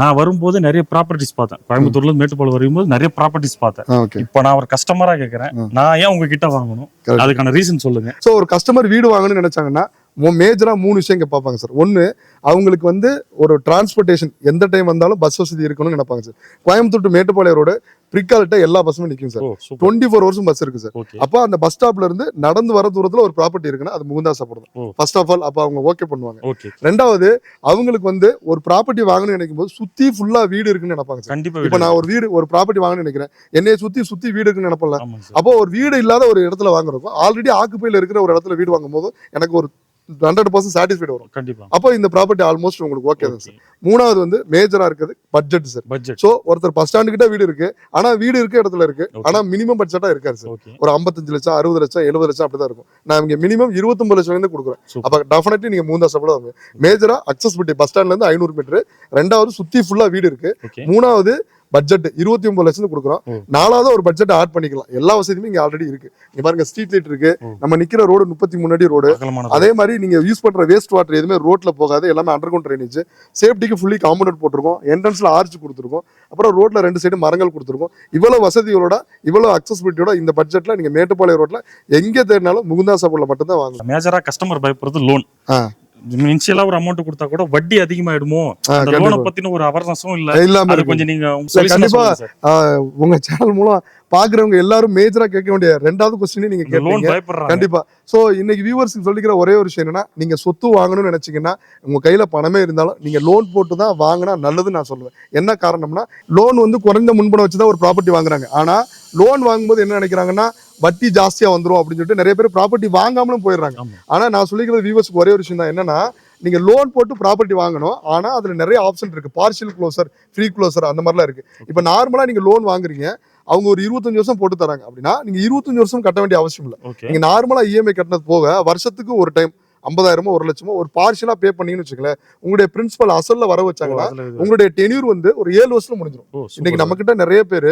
நான் வரும்போது நிறைய ப்ராப்பர்ட்டிஸ் பார்த்தேன். கோயம்புத்தூர்ல இருந்து மேட்டுப்பாளையம் வரும்போது நிறைய ப்ராப்பர்ட்டிஸ் பார்த்தேன். இப்போ நான் ஒரு கஸ்டமரா கேக்குறேன். நான் ஏன் உங்ககிட்ட வாங்கணும். அதுக்கான ரீசன் சொல்லுங்க. ஸோ ஒரு கஸ்டமர் வீடு வாங்கணும்னு நினைச்சாங்கன்னா மேஜரா மூணு விஷயம் இங்க பார்ப்பாங்க சார் ஒன்னு அவங்களுக்கு வந்து ஒரு டிரான்ஸ்போர்ட்டேஷன் எந்த டைம் வந்தாலும் பஸ் வசதி இருக்கணும்னு நினைப்பாங்க sir Coimbatore to Mettupalayam road பிரிக்கால்ட்ட எல்லா பஸ்ஸுமே நிற்கும் சார் டுவெண்ட்டி ஃபோர் ஹவர்ஸும் பஸ் இருக்கு சார் அப்போ அந்த பஸ் ஸ்டாப்ல இருந்து நடந்து வர தூரத்துல ஒரு ப்ராப்பர்ட்டி இருக்குன்னா அது முகுந்தா சாப்பிடும். ஃபர்ஸ்ட் ஆஃப் ஆல் அப்போ அவங்க ஓகே பண்ணுவாங்க. ரெண்டாவது அவங்களுக்கு வந்து ஒரு ப்ராப்பர்ட்டி வாங்கணும்னு நினைக்கும் போது சுத்தி ஃபுல்லா வீடு இருக்குன்னு நினைப்பாங்க சார் கண்டிப்பா இப்போ. நான் ஒரு வீடு ஒரு ப்ராப்பர்ட்டி வாங்கணும்னு நினைக்கிறேன். என்னைய சுத்தி சுத்தி வீடு இருக்குன்னு நினைப்பல அப்போ ஒரு வீடு இல்லாத ஒரு இடத்துல வாங்குறப்போ ஆல்ரெடி ஆக்குப்பையில் இருக்கிற ஒரு இடத்துல வீடு வாங்கும்போது எனக்கு ஒரு ஹண்ட்ரட் பர்சன்ட் சாட்டிஸ்ஃபைடு வரும். கண்டிப்பா. அப்போ இந்த ப்ராப்பர்ட்டி ஆல்மோஸ்ட் உங்களுக்கு ஓகே தான் சார் மூணாவது வந்து மேஜரா இருக்குது பட்ஜெட் சார் பட்ஜெட் ஸோ ஒருத்தர் பஸ் ஸ்டாண்டு கிட்ட வீடு இருக்கு ஆனா வீடு இருக்க இடத்துல இருக்கு. ஆனா மினிமம் பட்ஜெட்டா இருக்காது சார் ஒரு ஐம்பத்தஞ்சு லட்சம் அறுபது லட்சம் எழுபது லட்சம் அப்படிதான் இருக்கும். நான் இங்க மினிமம் இருபத்தொன்பது லட்சம் இருந்து கொடுக்குறேன். அப்ப டெஃபினெட்லி நீங்க மூந்தா சாப்பிட வாங்க. மேஜரா அக்சஸ்பிலிட்டி பஸ் ஸ்டாண்ட்ல இருந்து ஐநூறு மீட்டர் ரெண்டாவது சுத்தி ஃபுல்லா வீடு இருக்கு. மூணாவது பட்ஜெட் இருபத்தி ஒன்பது லட்சம் கொடுக்குறோம். நாலாவது ஒரு பட்ஜெட் ஆட் பண்ணிக்கலாம். எல்லா வசதியுமே இங்க ஆல்ரெடி இருக்கு. இங்க பாருங்க ஸ்ட்ரீட் லைட் இருக்கு. நம்ம நிக்கிற ரோடு முப்பத்தி மூணு அடி ரோடு அதே மாதிரி நீங்க யூஸ் பண்ற வேஸ்ட் வாட்டர் எதுவுமே ரோட்ல போகாது. எல்லாமே அண்டர் கிரவுண்ட் ட்ரைனேஜ் சேஃப்டிக்கு ஃபுல்லி காம்பவுண்ட் போட்டிருக்கோம். என்ட்ரன்ஸ்ல ஆர்ச் கொடுத்துருக்கோம். அப்புறம் ரோட்ல ரெண்டு சைடு மரங்கள் கொடுத்துருக்கோம். இவ்வளவு வசதிகளோட இவ்வளவு அக்சசிபிலிட்டியோட இந்த பட்ஜெட்ல நீங்க மேட்டுப்பாளையம் ரோட்ல எங்க தேடினாலும் முகுந்தா சாப்பிடல மட்டும் தான் வாங்கலாம் மேஜரா கஸ்டமர் பயப்படுறது லோன். இனிஷியலா ஒரு அமௌண்ட் கொடுத்தா கூட வட்டி அதிகமாயிடுமோ? அந்த. லோனை பத்தின ஒரு அவர்னஸும் இல்ல. இல்லாம. கொஞ்சம் நீங்க கண்டிப்பா. உங்க சேனல் மூலம் பாக்குறவங்க எல்லாரும் மேஜரா கேட்க வேண்டிய ரெண்டாவது கொஸ்டின் நீங்க பயப்படுறாங்க. கண்டிப்பா. சோ இன்னைக்கு வியூவர்ஸ்க்கு சொல்லிக்கிற ஒரே ஒரு விஷயம் என்னன்னா நீங்க சொத்து வாங்கணும்னு நினைச்சீங்கன்னா உங்க கையில பணமே இருந்தாலும் நீங்க லோன் போட்டு தான் வாங்கினா நல்லதுன்னு நான் சொல்லுவேன். என்ன காரணம்னா லோன் வந்து குறைந்த முன்பணம் வச்சு தான் ஒரு ப்ராப்பர்ட்டி வாங்குறாங்க. ஆனா லோன் வாங்கும்போது என்ன நினைக்கிறாங்கன்னா வட்டி ஜாஸ்தியா வந்துரும் அப்படின்னு சொல்லிட்டு நிறைய பேர் ப்ராப்பர்ட்டி வாங்காமலும் போயிடுறாங்க. ஆமா. ஆனா நான் சொல்லிக்கிறது வியூவர்ஸ்க்கு ஒரே ஒரு விஷயம் தான். என்னன்னா நீங்க லோன் போட்டு ப்ராப்பர்ட்டி வாங்கணும். ஆனா அதுல நிறைய ஆப்ஷன் இருக்கு. பார்ஷியல் க்ளோசர் ஃப்ரீ க்ளோசர் அந்த மாதிரிலாம் இருக்கு. இப்போ நார்மலா நீங்க லோன் வாங்குறீங்க. அவங்க ஒரு இருபத்தஞ்சு வருஷம் போட்டு தராங்க அப்படின்னா நீங்க இருபத்தஞ்சு வருஷம் கட்ட வேண்டிய அவசியம் இல்லை. ஓகே நீங்க நார்மலா இஎம்ஐ கட்டினது போக வருஷத்துக்கு ஒரு டைம் ஐம்பதாயிரமோ ஒரு லட்சமோ ஒரு பார்ஷியலா பே பண்ணீங்கன்னு வச்சுங்களேன் உங்களுடைய பிரின்சிபல் அசல்ல வர வச்சாங்கன்னா உங்களுடைய டென்யூர் வந்து ஒரு ஏழு வருஷத்துல முடிஞ்சிடும் இன்னைக்கு நம்ம கிட்ட நிறைய பேர்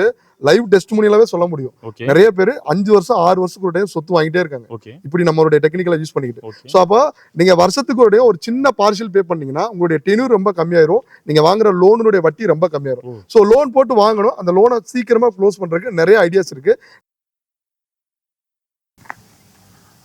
லைவ் டெஸ்ட் மூலியலாவே சொல்ல முடியும். நிறைய பேர் அஞ்சு வருஷம் ஆறு வருஷத்துக்கு ஒரு டைம் சொத்து வாங்கிட்டே இருக்காங்க. இப்படி நம்மளுடைய டெக்னிக்கலா யூஸ் பண்ணிக்கிட்டு. ஸோ அப்போ நீங்க வருஷத்துக்கு ஒரு ஒரு சின்ன பார்ஷியல் பே பண்ணீங்கன்னா உங்களுடைய டென்யூர் ரொம்ப கம்மியாயிரும். நீங்க வாங்குற லோனுடைய வட்டி ரொம்ப கம்மியாயிரும். ஸோ லோன் போட்டு வாங்கணும். அந்த லோனை சீக்கிரமா க்ளோஸ் பண்றதுக்கு நிறைய ஐடியாஸ் இருக்கு.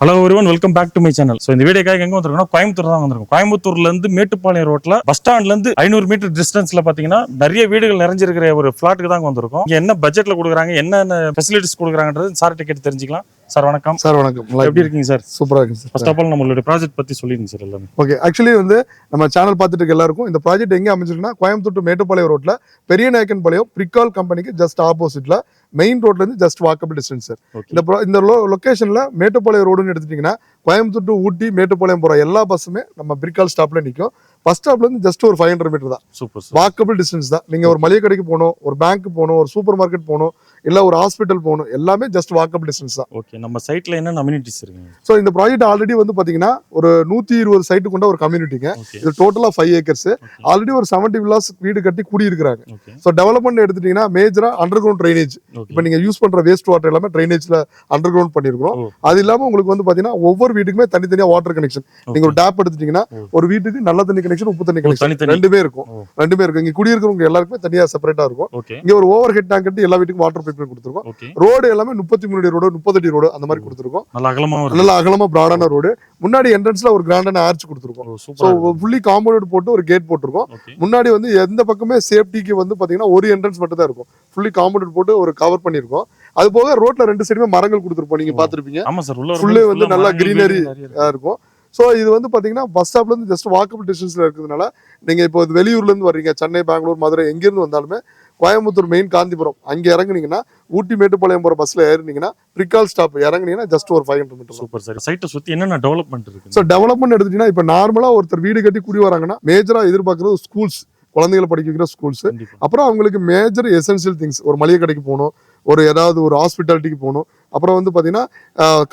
ஹலோ ஒருவன் welcome back to my channel so இந்த வீடியோக்காக எங்க வந்திருக்கோம் கோயம்புத்தூர் தான் வந்திருக்கோம். கோயம்புத்தூர்ல இருந்து மேட்டுப்பாளையம் ரோட்ல பஸ் ஸ்டாண்ட்ல இருந்து ஐநூறு மீட்டர் டிஸ்டன்ஸ்ல பாத்தீங்கன்னா நிறைய வீடுகள் நிறைஞ்சிருக்கிற ஒரு ஃபிளாட்டுக்கு தான் வந்திருக்கோம். இங்க என்ன பட்ஜெட்ல கொடுக்குறாங்க என்னென்ன ஃபெசிலிட்டிஸ் கொடுக்குறாங்கன்றது சார் கேட்டு தெரிஞ்சுக்கலாம். சார் வணக்கம். சார் வணக்கம். எப்படி இருக்கீங்க சார்? சூப்பரா இருக்கு சார். ஃபர்ஸ்ட் ஆஃப் ஆல் நம்மளுடைய ப்ராஜெக்ட் பத்தி சொல்லிருங்க சார் எல்லாமே. ஓகே ஆக்சுவலி வந்து நம்ம சேனல் பார்த்துட்டு இருக்க எல்லாருக்கும் இந்த ப்ராஜெக்ட் எங்க அமைஞ்சிருக்குன்னா கோயம்புத்தூர் மேட்டுப்பாளையம் ரோட்ல பெரிய நாயக்கன் பாளையம் பிரிக்கால் கம்பெனிக்கு ஜஸ்ட் ஆப்போசிட்ல மெயின் ரோட்ல இருந்து ஜஸ்ட் வாக்கபிள் டிஸ்டன்ஸ் சார் இந்த இந்த லொகேஷன்ல மேட்டுப்பாளையம் ரோடுன்னு எடுத்துட்டீங்கன்னா கோயம்புத்தூர் டு ஊட்டி மேட்டுப்பாளையம் போற எல்லா பஸ்ஸுமே நம்ம பிரிக்கால் ஸ்டாப்ல நிற்கும் பஸ் ஸ்டாப்ல இருந்து ஜஸ்ட் ஒரு ஃபைவ் ஹண்ட்ரட் மீட்டர் தான். சூப்பர் வாக்கபிள் டிஸ்டன்ஸ் தான். நீங்க ஒரு மளிகை கடைக்கு போகணும் ஒரு பேங்க் போகணும் ஒரு சூப்பர் மார்க்கெட் போகணும் இல்ல ஒரு ஹாஸ்பிட்டல் போகணும் எல்லாமே ஜஸ்ட் வாக்கபிள் டிஸ்டன்ஸ் தான். ஓகே நம்ம சைட்ல என்ன அம்யூனிட்டிஸ் இருக்குங்க? ஸோ இந்த ப்ராஜெக்ட் ஆல்ரெடி வந்து பாத்தீங்கன்னா ஒரு நூத்தி இருபது சைட்டு கொண்ட ஒரு கம்யூனிட்டிங்க இது டோட்டலா ஃபைவ் ஏக்கர்ஸ் ஆல்ரெடி ஒரு செவன்டி வில்லாஸ் வீடு கட்டி குடியிருக்கிறாங்க. ஸோ டெவலப்மெண்ட் எடுத்துட்டீங்கன்னா மேஜரா அண்டர் கிரவுண்ட் ட்ரைனேஜ் இப்போ நீங்க யூஸ் பண்ற வேஸ்ட் வாட்டர் எல்லாமே ட்ரைனேஜ்ல அண்டர் கிரவுண்ட் பண்ணிருக்கிறோம். ஓ. அது இல்லாம உங்களுக்கு வந்து பாத்தீங்கன்னா ஒவ்வொரு வீட்டுக்குமே தனித்தனியா வாட்டர் கனெக்ஷன் நீங்க ஒரு டேப் எடுத்துட்டீங்கன்னா. ஒரு வீட்டுக்கு நல்ல தண்ணி கனெக்ஷன் உப்பு தண்ணி கனெக்ஷன் ரெண்டுமே இருக்கும். ரெண்டுமே இருக்கும். இங்க குடியிருக்கிறவங்க எல்லாருக்குமே தனியா செப்பரேட்டா இருக்கும். இங்க ஒரு ஓவர் ஹெட் டேங்க் கட்டி எல்லா வீட்டுக்கும் வாட்டர் பைப் கொடுத்துருக்கோம். ரோடு எல்லாமே முப்பத்தி மூணு அடி ரோடு முப்பது அடி ரோடு அந்த மாதிரி கொடுத்துருக்கோம். நல்ல அகலமா பிராடான ரோடு முன்னாடி என்ட்ரன்ஸ்ல ஒரு கிராண்டான ஆர்ச் கொடுத்துருக்கோம். ஸோ ஃபுல்லி காம்பவுண்ட் போட்டு ஒரு கேட் போட்டிருக்கோம். முன்னாடி வந்து எந்த பக்கமே சேஃப்டிக்கு வந்து பாத்தீங்கன்னா ஒரு என்ட்ரன்ஸ் மட்டும் தான் இருக்கும். ஃபுல்லி காம்பவுண்ட் போட்டு ஒரு கவர் பண்ணிருக்கோம் அது போக ரோட்ல ரெண்டு சைடுமே மரங்கள் கொடுத்துருப்போம். நீங்க. பாத்திருப்பீங்க ஆமா சார் வந்து நல்லா greenery இருக்கும். ஸோ இது வந்து பாத்தீங்கன்னா பஸ் ஸ்டாப்ல இருந்து ஜஸ்ட் வாக்கபிள் டிஸ்டன்ஸ்ல இருக்கிறதுனால நீங்க இப்போ வெளியூர்ல இருந்து வர்றீங்க சென்னை பெங்களூர் மதுரை எங்க இருந்து வந்தாலுமே கோயம்புத்தூர் மெயின் காந்திபுரம் அங்க இறங்குனீங்கன்னா ஊட்டி மேட்டுப்பாளையம் போற பஸ்ல ஏறினீங்கன்னா பிரிக்கால் ஸ்டாப் இறங்குனீங்கன்னா ஜஸ்ட் ஒரு five hundred meter super sir சைட்டை சுத்தி என்னென்ன டெவலப்மெண்ட் இருக்கு? ஸோ டெவலப்மெண்ட் எடுத்துட்டீங்கன்னா இப்போ நார்மலா ஒருத்தர் வீடு கட்டி குடி வராங்கன்னா மேஜரா எதிர்பார்க்கறது ஸ்கூல்ஸ் குழந்தைகளை படிக்க வைக்கிற ஸ்கூல்ஸ் அப்புறம் அவங்களுக்கு மேஜர் எசென்சியல் திங்ஸ் ஒரு மளிகை கடைக்கு போகணும் ஒரு ஏதாவது ஒரு ஹாஸ்பிட்டாலிட்டிக்கு போகணும் அப்புறம் வந்து பார்த்தீங்கன்னா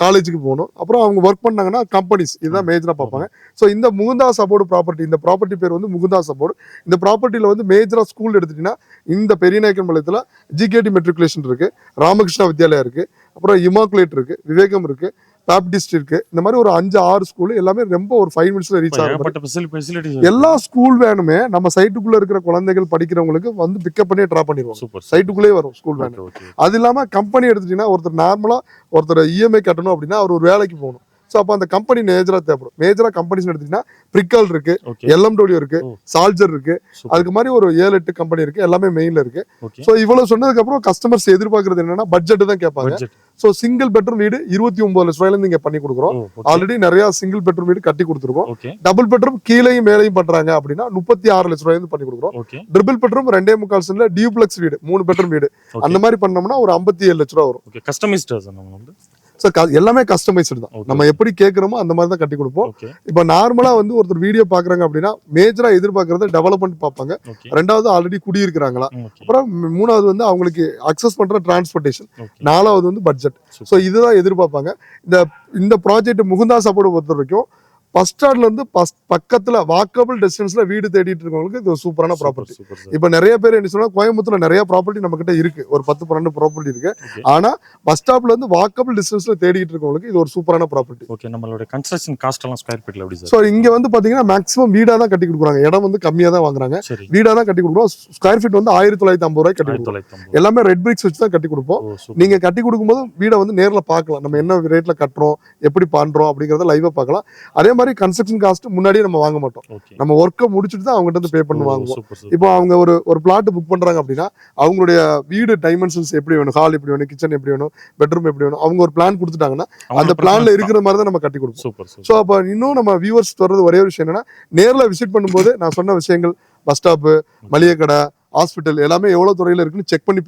காலேஜுக்கு போகணும் அப்புறம் அவங்க ஒர்க் பண்ணாங்கன்னா கம்பெனிஸ் இதுதான் மேஜராக பார்ப்பாங்க. ஸோ இந்த முகுந்தா சப்போர்ட் ப்ராப்பர்ட்டி இந்த ப்ராப்பர்ட்டி பேர் வந்து முகுந்தா சப்போர்ட் இந்த ப்ராப்பர்ட்டியில் வந்து மேஜராக ஸ்கூல் எடுத்துட்டீங்கன்னா இந்த பெரியநாயக்கன் பாளையத்தில் ஜிகேடி மெட்ரிகுலேஷன் இருக்கு ராமகிருஷ்ணா வித்யாலயா இருக்கு அப்புறம் இமாக்குலேட் இருக்கு விவேகம் இருக்கு பேப்டிஸ்ட் இருக்கு இந்த மாதிரி ஒரு அஞ்சு ஆறு ஸ்கூல் எல்லாமே ரொம்ப ஒரு ஃபைவ் மினிட்ஸ்ல ரீச் ஆகும். எல்லா ஸ்கூல் வேனுமே நம்ம சைட்டுக்குள்ள இருக்கிற குழந்தைகள் படிக்கிறவங்களுக்கு வந்து பிக்கப் பண்ணி ட்ரா பண்ணிடுவாங்க. சூப்பர் சைட்டுக்குள்ளே வரும் ஸ்கூல் ஓகே அது இல்லாம கம்பெனி எடுத்துட்டீங்கன்னா ஒருத்தர் நார்மலா ஒருத்தர் இஎம்ஐ கட்டணும் அப்படின்னா அவர் ஒரு வேலைக்கு போகணும். ஸோ அப்போ அந்த கம்பெனி மேஜரா தேவைப்படும். மேஜரா கம்பெனிஸ் எடுத்தீங்கன்னா பிரிக்கல் இருக்கு எல்எம்டபிள்யூ இருக்கு. சால்ஜர் இருக்கு. சூப்பர் அதுக்கு மாதிரி ஒரு ஏழு எட்டு கம்பெனி இருக்கு. எல்லாமே மெயின்ல இருக்கு. ஸோ இவ்வளவு சொன்னதுக்கு அப்புறம் கஸ்டமர்ஸ் எதிர்பார்க்கறது என்னன்னா பட்ஜெட் தான் கேட்பாங்க. ஸோ சிங்கிள் பெட்ரூம் வீடு இருபத்தி ஒன்பது லட்ச ரூபாயில இங்க பண்ணி கொடுக்குறோம். ஆல்ரெடி நிறைய சிங்கிள் பெட்ரூம் வீடு கட்டி கொடுத்துருக்கோம். டபுள் பெட்ரூம் கீழேயும் மேலேயும் பண்றாங்க அப்படின்னா முப்பத்தி ஆறு லட்ச ரூபாய் பண்ணி கொடுக்குறோம். ட்ரிபிள் பெட்ரூம் ரெண்டே முக்கால் சென்ட்ல டியூப்ளெக்ஸ் வீடு மூணு பெட்ரூம் வீடு. அந்த மாதிரி பண்ணோம்னா ஒரு ஐம்பத்தி ஏழு லட்ச ரூபா வரும். ஸோ எல்லாமே கஸ்டமைஸ்டு தான். நம்ம எப்படி கேட்குறோமோ அந்த மாதிரி தான் கட்டி கொடுப்போம். இப்போ நார்மலா வந்து ஒருத்தர் வீடியோ பாக்குறாங்க அப்படின்னா மேஜரா எதிர்பார்க்கறது டெவலப்மெண்ட் பார்ப்பாங்க. ரெண்டாவது ஆல்ரெடி குடியிருக்கிறாங்களா? அப்புறம் மூணாவது வந்து அவங்களுக்கு அக்சஸ் பண்ற டிரான்ஸ்போர்ட்டேஷன் நாலாவது வந்து பட்ஜெட் ஸோ இதுதான் எதிர்பார்ப்பாங்க. இந்த இந்த ப்ராஜெக்ட் முகுந்தா சப்போர்ட் பொறுத்த வரைக்கும் பஸ் ஸ்டாண்ட்ல இருந்து பஸ் பக்கத்துல வாக்கபிள் டிஸ்டன்ஸ்ல வீடு தேடிட்டு இருக்கவங்களுக்கு இது சூப்பரான ப்ராப்பர்ட்டி இப்போ நிறைய பேர் என்ன சொன்னா கோயம்புத்தூர்ல நிறைய ப்ராப்பர்ட்டி நம்ம கிட்ட இருக்கு. ஒரு பத்து பன்னெண்டு ப்ராப்பர்ட்டி இருக்கு. ஆனா பஸ் ஸ்டாப்ல இருந்து வாக்கபிள் டிஸ்டன்ஸ்ல தேடிட்டு இருக்கவங்களுக்கு இது ஒரு சூப்பரான ப்ராப்பர்ட்டி ஓகே நம்மளோட கன்ஸ்ட்ரக்ஷன் காஸ்ட் எல்லாம் ஸ்கொயர் ஃபீட்ல எப்படி சார் ஸோ இங்க வந்து பாத்தீங்கன்னா மேக்ஸிமம் வீடா தான் கட்டி கொடுக்குறாங்க. இடம் வந்து கம்மியா தான் வாங்குறாங்க. வீடா தான் கட்டி கொடுக்குறோம். ஸ்கொயர் ஃபீட் வந்து ஆயிரத்தி தொள்ளாயிரத்தி ஐம்பது ரூபாய் கட்டி கொடுக்குறோம். எல்லாமே ரெட் பிரிக்ஸ் வச்சு தான் கட்டி கொடுப்போம். ஓ சூப்பர். நீங்க கட்டி கொடுக்கும்போது வீடை வந்து நேர்ல பார்க்கலாம். நம்ம என்ன ரேட்ல கட்டுறோம் எப்படி பண்றோம் அப்படிங்கறத லைவா பார்க்கலாம். அதே மாதிரி கன்ஸ்ட்ரக்ஷன் காஸ்ட் முன்னாடியே நம்ம வாங்க மாட்டோம். நம்ம ஒர்க்கை முடிச்சுட்டு தான் அவங்ககிட்ட இருந்து பே பண்ணி வாங்குவோம். சூப்பர் சார் இப்போ அவங்க ஒரு ஒரு பிளாட் புக் பண்றாங்க அப்படின்னா அவங்களுடைய வீடு டைமென்ஷன்ஸ் எப்படி வேணும்? ஹால் எப்படி வேணும்? கிச்சன் எப்படி வேணும்? பெட்ரூம் எப்படி வேணும்? அவங்க ஒரு பிளான் கொடுத்துட்டாங்கன்னா அந்த பிளான்ல இருக்கிற மாதிரி தான் நம்ம கட்டி கொடுப்போம். ஸோ அப்போ இன்னும் நம்ம வியூவர்ஸ் வர்றது ஒரே ஒரு விஷயம் என்னன்னா நேர்ல விசிட் பண்ணும்போது நான் சொன்ன விஷயங்கள் பஸ் ஸ்டாப்பு மளிகை கடை ஹாஸ்பிட்டல் எல்லாமே எவ்வளவு துறையில இருக்குன்னு செக் பண்ணி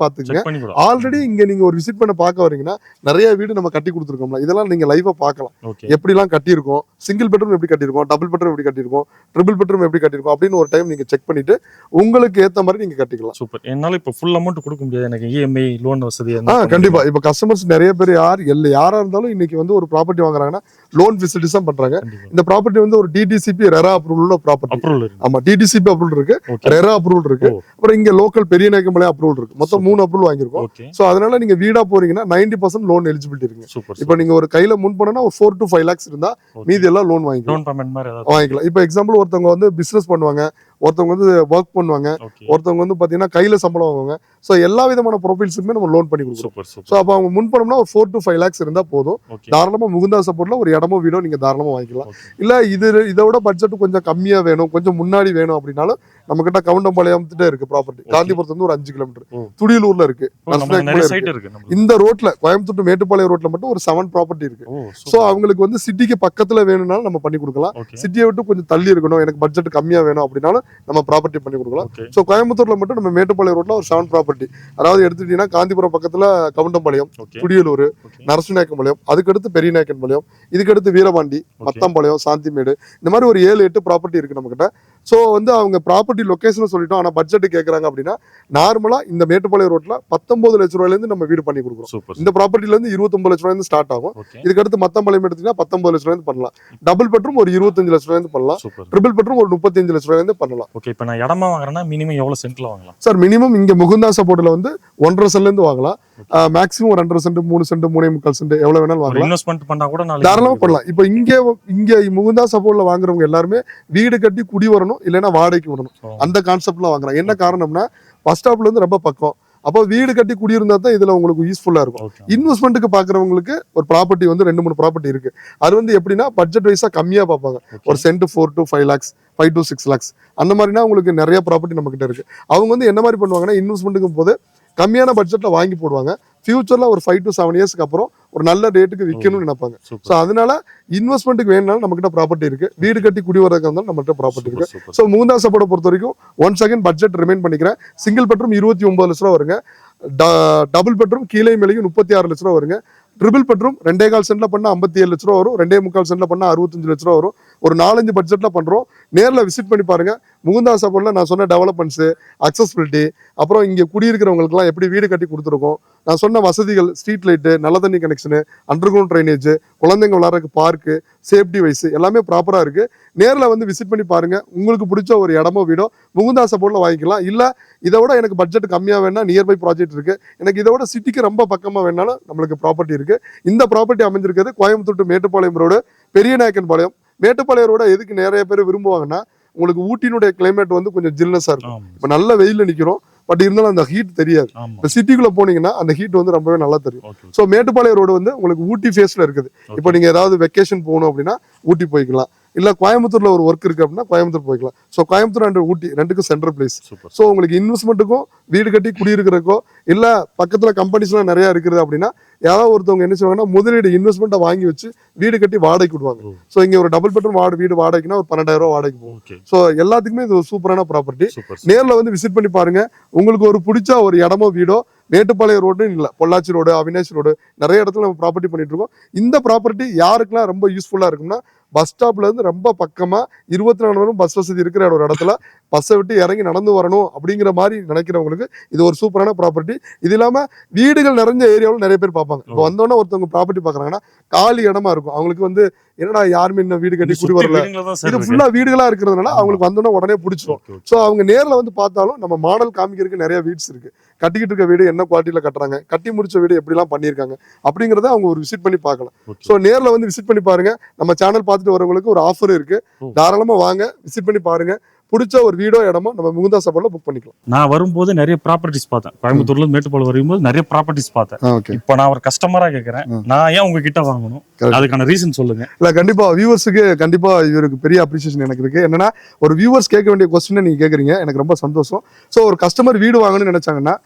கூட. ஆல்ரெடி இங்க நீங்க ஒரு விசிட் பண்ண பார்க்க வரீங்கன்னா நிறைய வீடு நம்ம கட்டி கொடுத்துருக்கோம்ல. இதெல்லாம் நீங்க லைவா பார்க்கலாம். எப்படிலாம் கட்டியிருக்கோம்? சிங்கிள் பெட்ரூம் எப்படி கட்டியிருக்கோம்? டபுள் பெட்ரூம் எப்படி கட்டியிருக்கோம்? ட்ரிபிள் பெட்ரூம் எப்படி கட்டியிருக்கோம்? அப்படின்னு ஒரு டைம் நீங்க செக் பண்ணிட்டு உங்களுக்கு ஏத்த மாதிரி நீங்க கட்டிக்கலாம். சூப்பர் என்னால இப்ப ஃபுல் அமௌண்ட் கொடுக்க முடியாது. எனக்கு E இஎம்ஐ லோன் வசதி ஆ கண்டிப்பா. இப்ப கஸ்டமர்ஸ் நிறைய பேர் யார் எல்ல யாரா இருந்தாலும் இன்னைக்கு வந்து ஒரு ப்ராப்பர்ட்டி வாங்குறாங்கன்னா லோன் ஃபெசிலிட்டிஸ் தான் பண்றாங்க. இந்த ப்ராப்பர்ட்டி வந்து ஒரு DTCP RERA approval property approval ஆமா டிடிசிபி அப்ரூவல் இருக்கு. ரெரா அப்ரூவல் இருக்கு. அப்புறம் இங்க லோக்கல் பெரிய நாயக்கம்பாளையம் அப்ரூவல் இருக்கு. மொத்தம் மூணு அப்ரூவல் வாங்கியிருக்கோம். சோ அதனால நீங்க வீடா போறீங்கன்னா ninety percent loan eligibility super இப்போ நீங்க ஒரு கையில முன் பண்ணனா ஒரு ஃபோர் டு ஃபைவ் லேக்ஸ் இருந்தா மீதி எல்லாம் லோன் வாங்கிக்கலாம். வாங்கிக்கலாம். இப்போ எக்ஸாம்பிள் ஒருத்தவங்க வந்து பிசினஸ் பண்ணுவாங்க. ஒருத்தவங்க வந்து ஒர்க் பண்ணுவாங்க. ஒருத்தவங்க வந்து பாத்தீங்கன்னா கையில சம்பளம் வாங்குவாங்க. ஸோ எல்லா விதமான ப்ரொஃபைல்ஸுக்குமே நம்ம லோன் பண்ணி கொடுக்குறோம் ஸோ அப்போ அவங்க முன் பண்ணோம்னா ஒரு ஃபோர் டு ஃபைவ் லேக்ஸ் இருந்தா போதும். ஓகே தாராளமா முகுந்தா சப்போர்ட்ல ஒரு இடமோ வீடோ நீங்க தாராளமா வாங்கிக்கலாம். இல்ல இது இதை விட பட்ஜெட் கொஞ்சம் கம்மியா வேணும் கொஞ்சம் முன்னாடி வேணும் அப்படின்னாலும் நம்ம கிட்ட கவுண்டம்பாளையம்கிட்ட இருக்கு ப்ராப்பர்ட்டி காந்திபுரத்துல இருந்து ஒரு அஞ்சு கிலோமீட்டர். துடியலூர்ல இருக்கு. நமக்கு நர்சனாயக்கம்பாளையம் நிறைய இருக்கு. சைட் இருக்கு. நம்மளுக்கு. இந்த ரோட்ல கோயம்புத்தூர் மேட்டுப்பாளையம் ரோட்ல மட்டும் ஒரு செவன் ப்ராப்பர்ட்டி இருக்கு. ஓ ஸோ அவங்களுக்கு வந்து சிட்டிக்கு பக்கத்துல வேணும்னாலும் நம்ம பண்ணி கொடுக்கலாம். சிட்டியை விட்டு கொஞ்சம் தள்ளி இருக்கணும். எனக்கு பட்ஜெட் கம்மியா வேணும் அப்படின்னாலும் நம்ம ப்ராப்பர்ட்டி பண்ணி கொடுக்கலாம். ஸோ கோயம்புத்தூர்ல மட்டும் நம்ம மேட்டுப்பாளையம் ரோட்ல ஒரு செவன் ப்ராப்பர்ட்டி அதாவது எடுத்துட்டீங்கன்னா காந்திபுரம் பக்கத்துல கவுண்டம்பாளையம் ஓகே நரசிநாயக்கம்பாளையம் அதுக்கடுத்து பெரியநாயக்கன்பாளையம் இதுக்கடுத்து வீரபாண்டி மத்தம்பாளையம் சாந்திமேடு. இந்த மாதிரி ஒரு ஏழு எட்டு ப்ராப்பர்ட்டி இருக்கு நம்ம கிட்ட ஸோ வந்து அவங்க ப்ராப்பர்ட்டி லொகேஷன் சொல்லிட்டோம். ஆனா பட்ஜெட் கேட்கறாங்க அப்படின்னா நார்மலா இந்த மேட்டுப்பாளையம் ரோட்ல பத்தொன்பது லட்ச ரூபாயில இருந்து நம்ம வீடு பண்ணி கொடுக்குறோம். இந்த ப்ராப்பர்ட்டில இருந்து இருபத்தொன்பது லட்ச ரூபாயில இருந்து ஸ்டார்ட் ஆகும் இதுக்கடுத்து மத்தம்பாளையம் எடுத்தீங்கன்னா பத்தொன்பது லட்ச ரூபாயில இருந்து பண்ணலாம். டபுள் பெட்ரூம் ஒரு இருபத்தஞ்சு லட்ச ரூபாயில இருந்து பண்ணலாம் ட்ரிபிள் பெட்ரூம் ஒரு முப்பத்தஞ்சு லட்ச ரூபாயில இருந்து பண்ணலாம் ஓகே இப்போ நான் இடமா வாங்குறேன்னா மினிமம் எவ்வளவு சென்ட்ல வாங்கலாம்? சார் மினிமம் இங்க முகுந்தா சப்போர்ட்ல வந்து ஒன்றரை சென்ட்ல இருந்து வாங்கலாம். மேக்ஸிமம் ரெண்டரை சென்ட் மூணு சென்ட் மூணே முக்கால் சென்ட் எவ்வளவு வேணாலும் வாங்கலாம். இன்வெஸ்ட்மெண்ட் பண்ணா கூட நாளைக்கு தாராளமா பண்ணலாம். இப்போ இங்க இங்க முகுந்தா சப்போர்ட்ல வாங்குறவங்க எல்லாருமே வீடு கட்டி குடி வரணும் இல்லைன்னா வாடகைக்கு விடணும். அந்த கான்செப்ட்ல வாங்குறாங்க என்ன காரணம்னா பஸ் ஸ்டாப்ல இருந்து ரொம்ப பக்கம். அப்போ வீடு கட்டி குடியிருந்தா தான் இதுல உங்களுக்கு யூஸ்ஃபுல்லா இருக்கும். இன்வெஸ்ட்மெண்ட்டுக்கு பாக்குறவங்களுக்கு ஒரு ப்ராப்பர்ட்டி வந்து ரெண்டு மூணு ப்ராப்பர்ட்டி இருக்கு. அது வந்து எப்படின்னா பட்ஜெட் வைஸா கம்மியா பார்ப்பாங்க. ஒரு cent four to five lakhs five to six lakhs அந்த மாதிரினா உங்களுக்கு நிறைய ப்ராப்பர்ட்டி நம்ம கிட்ட இருக்கு. அவங்க வந்து என்ன மாதிரி பண்ணுவாங்கன்னா இன்வெஸ்ட்மெண்ட்டுக்கும் போது கம்மியான பட்ஜெட்ல வாங்கி போடுவாங்க. ஃபியூச்சர்ல ஒரு ஃபைவ் டு செவன் இயர்ஸ்க்கு அப்புறம் ஒரு நல்ல ரேட்டுக்கு விற்கணும்னு நினைப்பாங்க. ஸோ அதனால இன்வெஸ்ட்மெண்ட்டுக்கு வேணும்னாலும் நம்ம கிட்ட ப்ராப்பர்ட்டி இருக்கு. வீடு கட்டி குடி வரதுக்கு இருந்தாலும் நம்ம கிட்ட ப்ராப்பர்ட்டி இருக்கு. சூப்பர். சூப்பர் ஸோ முகுந்தா சப்போர்ட்டை பொறுத்த வரைக்கும் ஒன் செகண்ட் பட்ஜெட் ரிமைன் பண்ணிக்கிறேன். சிங்கிள் பெட்ரூம் இருபத்தி ஒன்பது லட்ச ரூபா வருங்க. டபுள் பெட்ரூம் கீழே மேலேயும் முப்பத்தி ஆறு லட்ச ரூபா வருங்க. ட்ரிபிள் பெட்ரூம் ரெண்டே கால் சென்ட்ல பண்ணா ஐம்பத்தி ஏழு லட்ச ரூபா வரும். ரெண்டே முக்கால் சென்ட்ல பண்ணா அறுபத்தஞ்சு லட்ச ரூபா வரும். ஒரு நாலஞ்சு பட்ஜெட்டில் பண்ணுறோம் நேரில் விசிட் பண்ணி பாருங்கள் முகுந்தா சப்போர்ட்டில் நான் சொன்ன டெவலப்மெண்ட்ஸு அக்சஸ்பிலிட்டி அப்புறம் இங்கே குடியிருக்கிறவங்களுக்குலாம் எப்படி வீடு கட்டி கொடுத்துருக்கோம். நான் சொன்ன வசதிகள் ஸ்ட்ரீட் லைட்டு நல்ல தண்ணி கனெக்ஷனு அண்டர் கிரவுண்ட் ட்ரைனேஜ் குழந்தைங்க விளாட்றதுக்கு பார்க்கு சேஃப்டி வைஸ் எல்லாமே ப்ராப்பராக இருக்குது நேரில் வந்து விசிட் பண்ணி பாருங்கள் உங்களுக்கு பிடிச்ச ஒரு இடமோ வீடோ முகுந்தா சப்போர்ட்டில் வாங்கிக்கலாம். இல்லை இதை விட எனக்கு பட்ஜெட் கம்மியாக வேணால் நியர்பை ப்ராஜெக்ட் இருக்குது எனக்கு இதை விட சிட்டிக்கு ரொம்ப பக்கமாக வேணாலும் நம்மளுக்கு ப்ராப்பர்ட்டி இருக்குது இந்த ப்ராப்பர்ட்டி அமைஞ்சிருக்கிறது கோயம்புத்தூர் மேட்டுப்பாளையம் ரோடு பெரிய நாயக்கன் பாளையம். மேட்டுப்பாளையம் ரோட எதுக்கு நிறைய பேர் விரும்புவாங்கன்னா உங்களுக்கு ஊட்டினுடைய கிளைமேட் வந்து கொஞ்சம் ஜில்னஸா இருக்கும். இப்ப நல்ல வெயில்ல நிக்கிறோம் பட் இருந்தாலும் அந்த ஹீட் தெரியாது. இப்ப சிட்டிக்குள்ள போனீங்கன்னா அந்த ஹீட் வந்து ரொம்பவே நல்லா தெரியும். ஸோ மேட்டுப்பாளையம் ரோடு வந்து உங்களுக்கு ஊட்டி ஃபேஸ்ல இருக்குது. இப்போ நீங்க ஏதாவது வெக்கேஷன் போகணும் அப்படின்னா ஊட்டி போய்க்கலாம். இல்ல கோயம்புத்தூர்ல ஒரு ஒர்க் இருக்கு அப்படின்னா கோயம்புத்தூர் போய்க்கலாம். ஸோ கோயம்புத்தூர் அண்ட் ஊட்டி ரெண்டுக்கும் சென்ட்ரல் பிளேஸ் ஸோ உங்களுக்கு இன்வெஸ்ட்மெண்ட்டுக்கும் வீடு கட்டி குடியிருக்கிறதுக்கோ இல்ல பக்கத்துல கம்பெனிஸ்லாம் நிறைய இருக்குது அப்படின்னா யாராவது ஒருத்தவங்க என்ன செய்வாங்கன்னா முதலீடு இன்வெஸ்ட்மெண்ட்டை வாங்கி வச்சு வீடு கட்டி வாடகைக்கு விடுவாங்க. ஸோ இங்க ஒரு டபுள் பெட்ரூம் வாடகை வீடு வாடகைக்குன்னா ஒரு பன்னெண்டாயிரம் ரூபாய் வாடகைக்கு போகும். ஸோ எல்லாத்துக்குமே இது ஒரு சூப்பரான ப்ராப்பர்ட்டி நேர்ல வந்து விசிட் பண்ணி பாருங்க. உங்களுக்கு ஒரு பிடிச்ச ஒரு இடமோ வீடோ மேட்டுப்பாளையம் ரோடு இல்ல பொள்ளாச்சி ரோடு அவினாஷ் ரோடு நிறைய இடத்துல நம்ம ப்ராப்பர்ட்டி பண்ணிட்டு இருக்கோம். இந்த ப்ராப்பர்ட்டி யாருக்கெல்லாம் ரொம்ப யூஸ்ஃபுல்லா இருக்கும்னா பஸ் ஸ்டாப்ல இருந்து ரொம்ப பக்கமா இருபத்தி நாலு நேரம் பஸ் வசதி இருக்கிற ஒரு இடத்துல பஸ்ஸை விட்டு இறங்கி நடந்து வரணும் அப்படிங்கிற மாதிரி நினைக்கிறவங்களுக்கு இது ஒரு சூப்பரான ப்ராப்பர்ட்டி இது இல்லாம வீடுகள் நிறைஞ்ச ஏரியாவில் நிறைய பேர் பார்ப்பாங்க. இப்போ வந்தோடனே ஒருத்தவங்க ப்ராப்பர்ட்டி பார்க்கறாங்கன்னா காலி இடமா இருக்கும். அவங்களுக்கு வந்து என்னடா யாருமே இன்னும் வீடு கட்டி குடி வரல? இது ஃபுல்லா வீடுகளா இருக்கிறதுனால. அவங்களுக்கு வந்தோடனே உடனே பிடிச்சிரும். ஸோ அவங்க நேர்ல வந்து பார்த்தாலும் நம்ம மாடல் காமிக்கிறதுக்கு நிறைய வீட்ஸ் இருக்கு. கட்டிக்கிட்டு இருக்க வீடு என்ன குவாலிட்டியில கட்டுறாங்க? கட்டி முடிச்ச வீடு எப்படிலாம் பண்ணியிருக்காங்க? அப்படிங்கறத அவங்க ஒரு விசிட் பண்ணி பார்க்கலாம். ஸோ நேர்ல வந்து விசிட் பண்ணி பாருங்க. நம்ம சேனல் பார்த்துட்டு வரவங்களுக்கு ஒரு ஆஃபர் இருக்கு. ஓ. தாராளமா வாங்க விசிட் பண்ணி பாருங்க. பிடிச்ச ஒரு வீடோ இடமோ நம்ம முகுந்தா சப்போர்ட்ல புக் பண்ணிக்கலாம். நான் வரும்போது நிறைய ப்ராப்பர்ட்டிஸ் பார்த்தேன். கோயம்புத்தூர்ல மேட்டுப்பாளையம் வரும்போது நிறைய ப்ராப்பர்ட்டிஸ் பார்த்தேன். இப்போ நான் ஒரு கஸ்டமரா கேக்குறேன். ம். நான் ஏன் உங்ககிட்ட வாங்கணும். அதுக்கான ரீசன் சொல்லுங்க. இல்ல கண்டிப்பா வியூவர்ஸுக்கு கண்டிப்பா இவருக்கு பெரிய அப்ரிசியேஷன் எனக்கு இருக்கு. என்னன்னா ஒரு வியூவர்ஸ் கேட்க வேண்டிய கொஸ்டினை நீங்க கேக்குறீங்க. எனக்கு ரொம்ப சந்தோஷம். ஸோ ஒரு கஸ்டமர் வீடு வாங்கணும்னு நினைச்சாங்கன்னா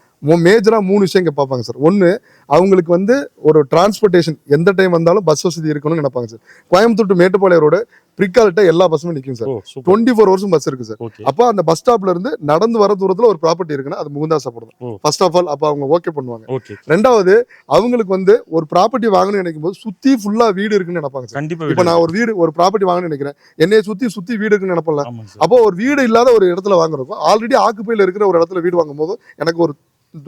மேஜரா மூணு விஷயம் இங்க பார்ப்பாங்க சார் ஒன்னு அவங்களுக்கு வந்து ஒரு டிரான்ஸ்போர்ட்டேஷன் எந்த டைம் வந்தாலும் பஸ் வசதி இருக்கணும்னு நினைப்பாங்க sir Coimbatore to Mettupalayam road பிரிக்கால்ட்ட எல்லா பஸ்ஸுமே நிற்கும் சார் டுவெண்ட்டி ஃபோர் ஹவர்ஸும் பஸ் இருக்கு சார் அப்போ அந்த பஸ் ஸ்டாப்ல இருந்து நடந்து வர தூரத்துல ஒரு ப்ராப்பர்ட்டி இருக்குன்னா அது முகுந்தா. சாப்பிடும் ஃபர்ஸ்ட் ஆஃப் ஆல் அப்போ அவங்க ஓகே பண்ணுவாங்க. ரெண்டாவது அவங்களுக்கு வந்து ஒரு ப்ராப்பர்ட்டி வாங்கணும்னு நினைக்கும் போது சுத்தி ஃபுல்லா வீடு இருக்குன்னு நினைப்பாங்க சார் இப்போ நான் ஒரு வீடு ஒரு ப்ராப்பர்ட்டி வாங்கணும்னு நினைக்கிறேன். என்னைய சுத்தி சுத்தி வீடு இருக்குன்னு நினைப்பல அப்போ ஒரு வீடு இல்லாத ஒரு இடத்துல வாங்குறப்போ ஆல்ரெடி ஆக்குப்பையில இருக்கிற ஒரு இடத்துல வீடு வாங்கும் போது எனக்கு ஒரு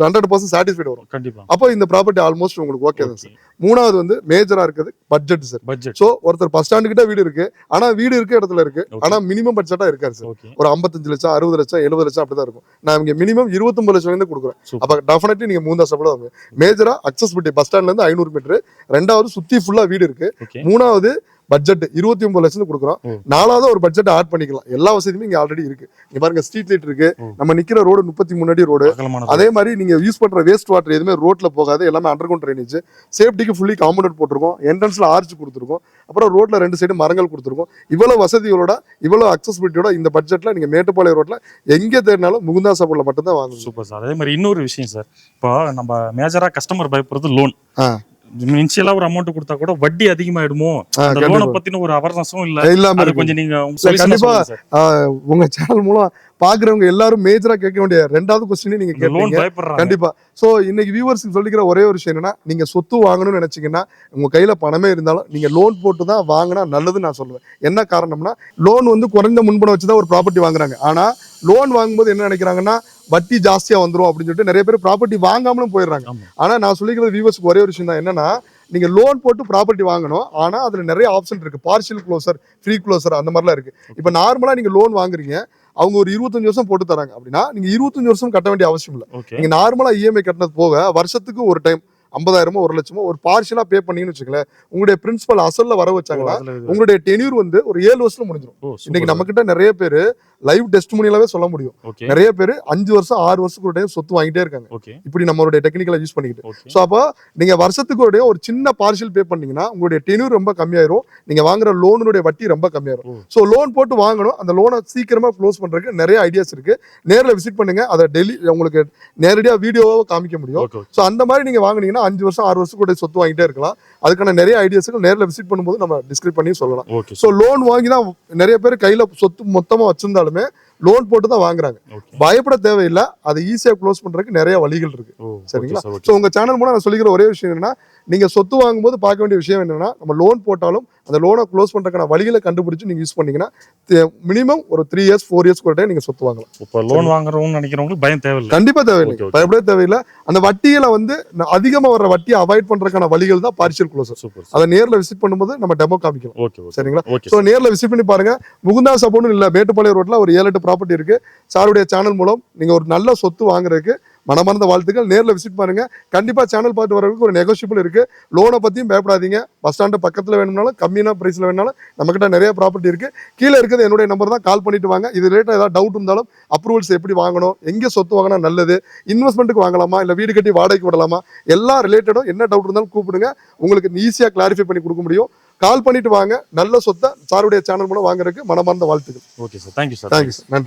ஹண்ட்ரட் பர்சன்ட் சாட்டிஸ்ஃபைட் வரும். கண்டிப்பா. அப்போ இந்த ப்ராப்பர்ட்டி ஆல்மோஸ்ட் உங்களுக்கு ஓகே தான் சார் மூணாவது வந்து மேஜரா இருக்குது பட்ஜெட் சார் பட்ஜெட் சோ ஒருத்தர் பஸ் ஸ்டாண்டு கிட்ட வீடு இருக்கு. ஆனா வீடு இருக்க இடத்துல இருக்கு. ஆனா மினிமம் பட்ஜெட்டா இருக்காது சார் ஒரு ஐம்பத்தஞ்சு லட்சம் அறுபது லட்சம் எழுபது லட்சம் அப்படிதான் இருக்கும். நான் இங்க மினிமம் இருபத்தொன்பது லட்சம் வந்து கொடுக்குறேன். அப்ப டெஃபினெட்லி நீங்க மூந்தா சாப்பிட வாங்க மேஜரா அக்சஸ்பிலிட்டி பஸ் ஸ்டாண்ட்ல இருந்து ஐநூறு மீட்டர் ரெண்டாவது சுத்தி ஃபுல்லா வீடு இருக்கு. மூணாவது பட்ஜெட் இருபத்தி ஒன்பது லட்சம் கொடுக்குறோம். நாலாவது ஒரு பட்ஜெட் ஆட் பண்ணிக்கலாம். எல்லா வசதியுமே இங்க ஆல்ரெடி இருக்கு. இங்க பாருங்க ஸ்ட்ரீட் லைட் இருக்கு. நம்ம நிக்கிற ரோடு முப்பத்தி முன்னாடி ரோடு அதே மாதிரி நீங்க யூஸ் பண்ற வேஸ்ட் வாட்டர் எதுவுமே ரோட்ல போகாது. எல்லாமே அண்டர் கிரவுண்ட் ட்ரைனேஜ் சேஃப்டிக்கு ஃபுல்லி காம்பவுண்ட் போட்டிருக்கோம். என்ட்ரன்ஸ்ல ஆர்ச் கொடுத்துருக்கோம். அப்புறம் ரோட்ல ரெண்டு சைடு மரங்கள் கொடுத்துருக்கோம். இவ்வளவு வசதிகளோட இவ்வளவு அக்சசிபிலிட்டியோட இந்த பட்ஜெட்ல நீங்க மேட்டுப்பாளையம் ரோட்ல எங்க தேடினாலும் முகுந்தா சாப்பிடல மட்டும்தான் வாங்கணும் சூப்பர் சார் அதே மாதிரி இன்னொரு விஷயம் சார் இப்போ நம்ம மேஜரா கஸ்டமர் பயப்படுறது லோன். இனிஷியலா ஒரு அமௌண்ட் கொடுத்தா கூட வட்டி அதிகமாயிடுமோ அந்த. லோனை பத்தின ஒரு அவர்னஸும் இல்ல இல்லாம இருக்கு. கொஞ்சம் நீங்க இல்ல, கண்டிப்பா. உங்க சேனல் மூலம் பாக்குறவங்க எல்லாரும் மேஜரா கேட்க வேண்டிய ரெண்டாவது கொஸ்டின் நீங்க பயப்படுறாங்க. கண்டிப்பா. சோ இன்னைக்கு வியூவர்ஸ்க்கு சொல்லிக்கிற ஒரே ஒரு விஷயம் என்னன்னா நீங்க சொத்து வாங்கணும்னு நினைச்சீங்கன்னா உங்க கையில பணமே இருந்தாலும் நீங்க லோன் போட்டு தான் வாங்கினா நல்லதுன்னு நான் சொல்லுவேன். என்ன காரணம்னா லோன் வந்து குறைந்த முன்பணம் வச்சு தான் ஒரு ப்ராப்பர்ட்டி வாங்குறாங்க. ஆனா லோன் வாங்கும்போது என்ன நினைக்கிறாங்கன்னா வட்டி ஜாஸ்தியா வந்துரும் அப்படின்னு சொல்லிட்டு நிறைய பேர் ப்ராப்பர்ட்டி வாங்காமலும் போயிடுறாங்க. ஆனா நான் சொல்லிக்கிறது வியூவர்ஸ்க்கு ஒரே ஒரு விஷயம் தான். என்னன்னா நீங்க லோன் போட்டு ப்ராப்பர்ட்டி வாங்கணும். ஆனா அதுல நிறைய ஆப்ஷன் இருக்கு. பார்ஷியல் க்ளோசர் ஃப்ரீ க்ளோசர் அந்த மாதிரிலாம் இருக்கு. இப்போ நார்மலா நீங்க லோன் வாங்குறீங்க. அவங்க ஒரு இருபத்தஞ்சு வருஷம் போட்டு தராங்க. அப்படின்னா நீங்க இருபத்தஞ்சு வருஷம் கட்ட வேண்டிய அவசியம் இல்லை. நீங்க நார்மலா இஎம்ஐ கட்டினது போக வருஷத்துக்கு ஒரு டைம் ஐம்பதாயிரமோ ஒரு லட்சமோ ஒரு பார்ஷியலா பே பண்ணீங்கன்னு வச்சுங்களேன் உங்களுடைய பிரின்சிபல் அசல்ல வர வச்சாங்கன்னா உங்களுடைய டென்யூர் வந்து ஒரு ஏழு வருஷத்துல முடிஞ்சிடும் இன்னைக்கு நம்ம கிட்ட நிறைய பேர் லைவ் டெஸ்ட் மூலியலாவே சொல்ல முடியும். நிறைய பேர் அஞ்சு வருஷம் ஆறு வருஷத்துக்கு ஒரு டைம் சொத்து வாங்கிட்டே இருக்காங்க. இப்படி நம்மளுடைய டெக்னிக்கலா யூஸ் பண்ணிக்கிட்டு. ஸோ அப்போ நீங்க வருஷத்துக்கு ஒரு ஒரு சின்ன பார்ஷியல் பே பண்ணீங்கன்னா உங்களுடைய டென்யூர் ரொம்ப கம்மியாயிரும். நீங்க வாங்குற லோனுடைய வட்டி ரொம்ப கம்மியாயிரும். ஸோ லோன் போட்டு வாங்கணும். அந்த லோனை சீக்கிரமா க்ளோஸ் பண்றதுக்கு நிறைய ஐடியாஸ் இருக்கு. நேர்ல விசிட் பண்ணுங்க. அதை டெல்லி உங்களுக்கு நேரடியா வீடியோவா காமிக்க முடியும். ஸோ அந்த மாதிரி நீங்க வாங்குனீங்கன்னா அஞ்சு வருஷம் ஆறு வருஷம் கூட சொத்து வாங்கிட்டே இருக்கலாம். அதுக்கான நிறைய ஐடியாஸ்கள் நேர்ல விசிட் பண்ணும்போது நம்ம டிஸ்கிரைப் பண்ணி சொல்லலாம். ஸோ லோன் வாங்கி தான் நிறைய பேர் கையில சொத்து மொத்தமா வச்சிருந்தாலுமே லோன் போட்டு தான் வாங்குறாங்க பயப்பட தேவையில்லை. அதை ஈஸியா க்ளோஸ் பண்றதுக்கு நிறைய வழிகள் இருக்கு. சரிங்களா? ஸோ உங்க சேனல் மூலம் நான் சொல்லிக்கிற ஒரே விஷயம் என்னன்னா நீங்க சொத்து வாங்கும்போது பார்க்க வேண்டிய விஷயம் என்னன்னா நம்ம லோன் போட்டாலும் அந்த லோனை க்ளோஸ் பண்றதுக்கான வழிகளை கண்டுபிடிச்சு நீங்க யூஸ் பண்ணீங்கன்னா மினிமம் ஒரு த்ரீ இயர்ஸ் ஃபோர் இயர்ஸ் கூட நீங்க சொத்து வாங்கலாம். இப்போ லோன் வாங்குறவங்க நினைக்கிறவங்களுக்கு பயம் தேவையில்லை. கண்டிப்பா தேவையில்லை. பயப்படவே தேவையில்லை. அந்த வட்டிகளை வந்து ந- அதிகமா வர்ற வட்டியை அவாய்ட் பண்றதுக்கான வழிகள் தான் பார்ஷியல் க்ளோசர் சூப்பர் அதை நேர்ல விசிட் பண்ணும்போது நம்ம டெமோ காமிக்கலாம். ஓகே சரிங்களா? ஸோ நேர்ல விசிட் பண்ணி பாருங்க. முகுந்தா சப்போர்ட்னு இல்ல மேட்டுப்பாளையம் ரோட்ல ஒரு ஏழு எட்டு ப்ராப்பர்ட்டி இருக்குது சாருடைய சேனல் மூலம் நீங்கள் ஒரு நல்ல சொத்து வாங்குறதுக்கு மனமார்ந்த வாழ்த்துக்கள். நேரில் விசிட் பாருங்கள் கண்டிப்பாக சேனல் பார்த்து வரவங்களுக்கு ஒரு நெகோஷியபிள் இருக்குது லோனை பற்றியும் பயப்படாதீங்க. பஸ் ஸ்டாண்டு பக்கத்தில் வேணும்னாலும் கம்மியான ப்ரைஸில் வேணாலும் நம்மக்கிட்ட நிறைய ப்ராப்பர்ட்டி இருக்குது கீழே இருக்கிறது என்னுடைய நம்பர் தான். கால் பண்ணிட்டு வாங்க. இது ரிலேட்டாக ஏதாவது டவுட் இருந்தாலும் அப்ரூவல்ஸ் எப்படி வாங்கணும் எங்கே சொத்து வாங்கினா நல்லது இன்வெஸ்ட்மெண்ட்டுக்கு வாங்கலாமா இல்லை வீடு கட்டி வாடகைக்கு விடலாமா எல்லா ரிலேட்டடும் என்ன டவுட் இருந்தாலும் கூப்பிடுங்க. உங்களுக்கு ஈஸியாக கிளாரிஃபை பண்ணி கொடுக்க முடியும். கால் பண்ணிட்டு வாங்க. நல்ல சொத்தை சாருடைய சேனல் மூலம் வாங்குறதுக்கு மனமார்ந்த வாழ்த்துக்கள். Okay sir thank you sir thank you நன்றி.